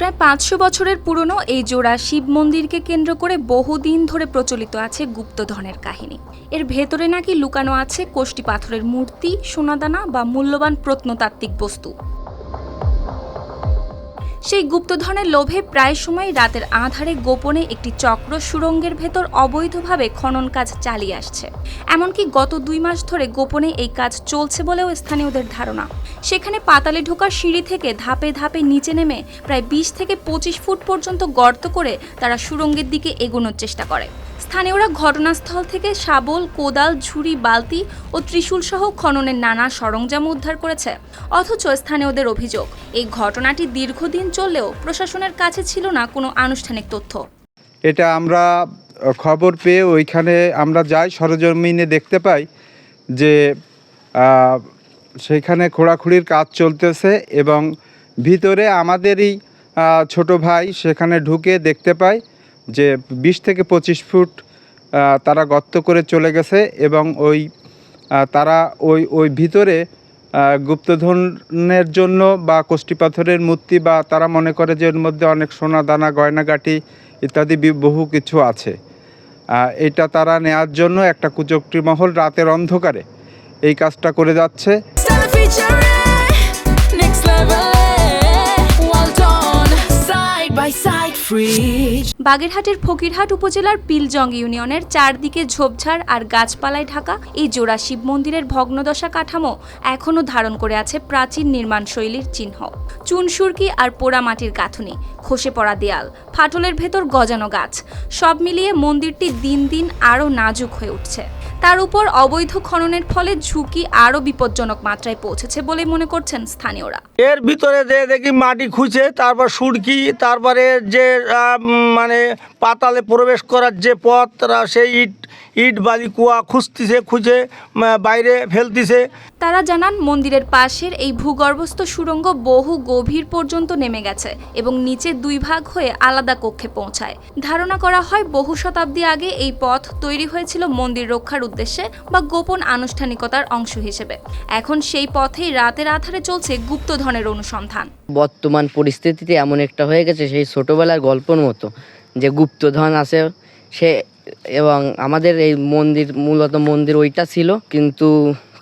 প্রায় পাঁচশো বছরের পুরনো এই জোড়া শিব মন্দিরকে কেন্দ্র করে বহুদিন ধরে প্রচলিত আছে গুপ্তধনের কাহিনী। এর ভেতরে নাকি লুকানো আছে কোষ্টি পাথরের মূর্তি, সোনাদানা বা মূল্যবান প্রত্নতাত্ত্বিক বস্তু। সেই গুপ্তধনের লোভে প্রায় সময় রাতের আধারে গোপনে একটি চক্র সুরঙ্গের ভেতর অবৈধভাবে খনন কাজ চালিয়ে আসছে। এমনকি গত দুই মাস ধরে গোপনে এই কাজ চলছে বলেও স্থানীয়দের ধারণা। সেখানে পাতালে ঢোকার সিঁড়ি থেকে ধাপে ধাপে নিচে নেমে প্রায় বিশ থেকে পঁচিশ ফুট পর্যন্ত গর্ত করে তারা সুরঙ্গের দিকে এগোনোর চেষ্টা করে। স্থানীয়রা ঘটনাস্থল থেকে শাবল, কোদাল, ঝুড়ি, বালতি ও ত্রিশূল সহ খননের নানা সরঞ্জাম উদ্ধার করেছে। অথচ স্থানীয়দের অভিযোগ, এই ঘটনাটি দীর্ঘদিন চললেও প্রশাসনের কাছে ছিল না কোনো আনুষ্ঠানিক তথ্য। এটা আমরা খবর পেয়ে ওইখানে আমরা যাই, সরজমিনে দেখতে পাই যে সেখানে খোঁড়াখুড়ির কাজ চলতেছে এবং ভিতরে আমাদেরই ছোট ভাই সেখানে ঢুকে দেখতে পাই যে বিশ থেকে পঁচিশ ফুট তারা গর্ত করে চলে গেছে এবং ওই তারা ওই ওই ভিতরে গুপ্তধনের জন্য বা পাথরের মূর্তি বা তারা মনে করে যে এর মধ্যে অনেক সোনা দানা, গয়নাগাটি ইত্যাদি বহু কিছু আছে। এটা তারা নেয়ার জন্য একটা কুচক্রি মহল রাতের অন্ধকারে। এই কাজটা করে যাচ্ছে। বাগেরহাটের ফকিরহাট উপজেলার পিলজং ইউনিয়নের চারদিকে ঝোপঝাড় আর গাছপালায় ঢাকা, এই জোড়া শিব মন্দিরের ভগ্নদশা কাঠামো এখনও ধারণ করে আছে প্রাচীন নির্মাণ শৈলীর চিহ্ন। চুনসুরকি আর পোড়া মাটির গাঁথুনি, খসে পড়া দেয়াল, ফাটলের ভেতর গজানো গাছ, সব মিলিয়ে মন্দিরটি দিন দিন আরও নাজুক হয়ে উঠছে। তার উপর অবৈধ খননের ফলে ঝুঁকি আরও বিপজ্জনক মাত্রায় পৌঁছেছে বলে মনে করছেন স্থানীয়রা। এর ভিতরে যে দেখি মাটি খুঁজে তারপর সুরকি তারপরে যে মানে পাতালে প্রবেশ করার যে পথ তারা সেই ইট ইট বালি কুয়া খুঁজতেছে খুঁজে বাইরে ফেলতেছে। তারা জানান মন্দিরের পাশের এই ভূগর্ভস্থ সুড়ঙ্গ বহু গভীর পর্যন্ত নেমে গেছে এবং নিচে দুই ভাগ হয়ে আলাদা কক্ষে পৌঁছায়। ধারণা করা হয় বহু শতাব্দী আগে এই পথ তৈরি হয়েছিল মন্দির রক্ষার উদ্দেশ্যে বা গোপন আনুষ্ঠানিকতার অংশ হিসেবে। এখন সেই পথেই রাতের আধারে চলছে গুপ্তধনের অনুসন্ধান। বর্তমান পরিস্থিতিতে এমন একটা হয়ে গেছে, সেই ছোটোবেলার গল্পর মতো যে গুপ্তধন আছে, সে এবং আমাদের এই মন্দির, মূলত মন্দির ওইটা ছিল, কিন্তু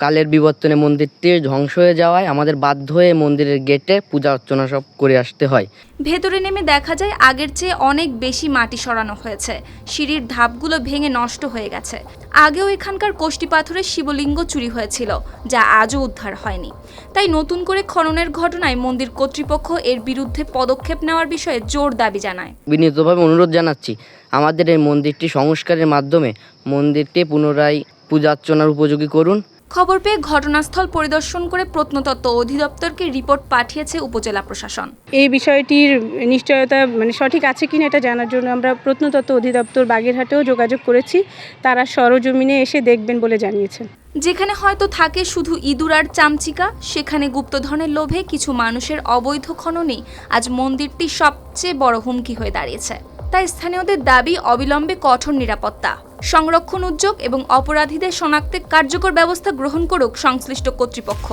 কালের বিবর্তনে মন্দিরটি ধ্বংস হয়ে যাওয়ায় আমাদের বাধ্য হয়ে মন্দিরের গেটে পূজা অর্চনা সব করে আসতে হয়। ভেতরে নেমে দেখা যায় আগের চেয়ে অনেক বেশি মাটি সরানো হয়েছে। সিঁড়ির ধাপগুলো ভেঙে নষ্ট হয়ে গেছে। আগেও এখানকার কোষ্টি পাথরের শিবলিঙ্গ চুরি হয়েছিল যা আজও উদ্ধার হয়নি। তাই নতুন করে খননের ঘটনায় মন্দির কর্তৃপক্ষ এর বিরুদ্ধে পদক্ষেপ নেওয়ার বিষয়ে জোর দাবি জানায়। বিনীতভাবে অনুরোধ জানাচ্ছি আমাদের এই মন্দিরটি সংস্কারের মাধ্যমে মন্দিরটি পুনরায় পূজা অর্চনার উপযোগী করুন। খবর পেয়ে ঘটনাস্থল পরিদর্শন করে প্রত্নতত্ত্ব অধিদপ্তরকে রিপোর্ট পাঠিয়েছে উপজেলা প্রশাসন। এই বিষয়টির নিশ্চয়তা মানে সঠিক আছে কিনা এটা জানার জন্য আমরা প্রত্নতত্ত্ব অধিদপ্তর বাগেরহাটেও যোগাযোগ করেছি। তারা সরজমিনে এসে দেখবেন বলে জানিয়েছেন। যেখানে হয়তো থাকে শুধু ইঁদুর আর চামচিকা সেখানে গুপ্তধনের লোভে কিছু মানুষের অবৈধ খননই আজ মন্দিরটি সবচেয়ে বড় হুমকি হয়ে দাঁড়িয়েছে। তাই স্থানীয়দের দাবি অবিলম্বে কঠোর নিরাপত্তা, সংরক্ষণ উদ্যোগ এবং অপরাধীদের শনাক্তে কার্যকর ব্যবস্থা গ্রহণ করুক সংশ্লিষ্ট কর্তৃপক্ষ।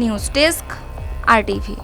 নিউজ ডেস্ক, আর টিভি